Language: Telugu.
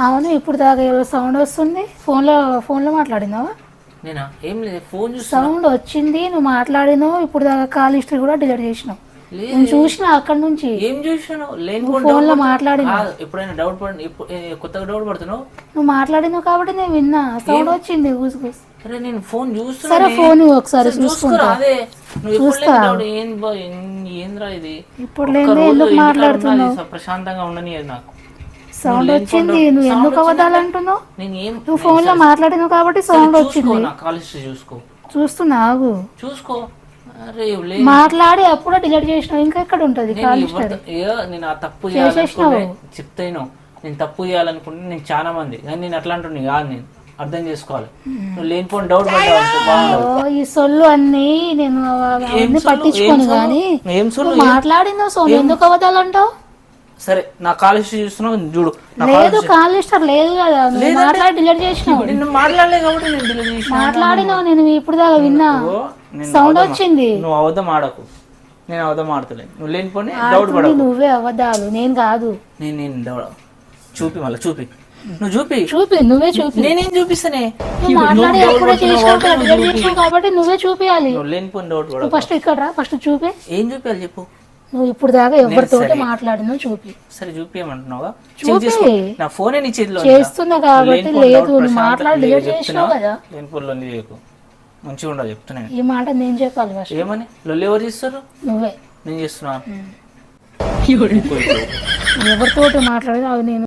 అవును ఇప్పుడు దాకా ఏదో సౌండ్ వస్తుంది. ఫోన్లో ఫోన్లో మాట్లాడినావా? నేనా? ఏం లేదు ఫోన్ చూస్తా సౌండ్ వచ్చింది నువ్వు మాట్లాడినావు ఇప్పుడు దాకా కాల్ హిస్టరీ కూడా డిలీట్ చేసినావు. నేను చూసిన అక్కడ నుంచి. ఏం చూసాను లేని ఫోన్లో మాట్లాడినావు. కాదు, ఎప్పుడైనా డౌట్ పడి కొత్తగా డౌట్ పడుతున్నావు? నువ్వు మాట్లాడినావు కాబట్టి నేను విన్నా. సౌండ్ వచ్చింది గుసగుస అరే నేను ఫోన్ సరే చూస్తున్నా ఫోన్ ఒకసారి చూసుకుంటా. అదే నువ్వు ఏం- ఏంద్రా ఇది? ఇప్పుడు లేదే ఎందుకు మాట్లాడుతున్నావు? ప్రశాంతంగా ఉండనియదు నాకు. సౌండ్ వచ్చింది. నువ్వు ఎందుకు నేను ఏం నువ్వు ఫోన్లో మాట్లాడినావు కాబట్టి సౌండ్ వచ్చింది. చూసుకో. చూస్తున్నా ఆగు. చూసుకో. మాట్లాడి అప్పుడే డిలీట్ చేసినావు. ఇంకా ఎక్కడ ఉంటది నేను ఆ తప్పు చెప్తాను. నేను తప్పు చేయాలనుకుంటే నేను చాలా మంది. కానీ నేను అట్లా అంటున్నా కాదు నేను. అర్థం చేసుకోవాలి. నువ్వు లేనిపోయిన డౌట్ ఈ సొల్లు అన్ని నేను? పట్టించుకోను? కానీ ఏం సొల్లు? ఎందుకు అవ్వదాలంటావు సరే నా కాల్ హిస్టరీ చూస్తున్నావు చూడు. నా లేదు కాల్ లిస్టర్ లేదు కదా నువ్వు మాట్లాడి డిలీట్ చేసినావు. నిన్ను మాట్లాడలే కాబట్టి నేను delete చేసిన. మాట్లాడినావు నేను ఇప్పుడు దాకా విన్నా. ఓ, నేను సౌండ్ అబద్ధం- వచ్చింది. నువ్వు అవద్దం ఆడకు. నేను అవద్దం ఆడతలే. నువ్వు లేనిపోయి డౌట్ ఆడుతుంది పడకు. నువ్వే అవ్వదాలు నేను కాదు. నేను నేను డౌట్ చూపి మళ్ళీ చూపి. నువ్వు చూపి. చూపి నువ్వే చూపి. నేనేం చూపిస్తానే? నువ్వు మాట్లాడి అప్పుడే చేసినావు కదా, డిలీట్ చేసినావు కాబట్టి నువ్వే చూపియాలి. నువ్వు లేనిపోయిన డౌట్ పడకు. ఫస్ట్ ఇక్కడ రా ఫస్ట్ చూపి. ఏం చూపించాలి చెప్పు. నువ్వు ఇప్పుడు దాకా ఎవరితోటి మాట్లాడినావు చూపి. సరే చూపించమంటున్నావా చూపి. నా ఫోనే నీ చేతిలో చేస్తున్నా కాబట్టి లేదు నువ్వు మాట్లాడి డిలీట్ చేసినావు కదా. లొల్లి చేయకు మంచిగా ఉండదు చెప్తున్నాను ఈ మాట నేను చెప్పాలి ఫస్ట్ ఏమని? లొల్లి ఎవరు చేస్తారు? నువ్వే. నేను చేస్తున్నా. ఎవరితోటి మాట్లాడేది అది నేను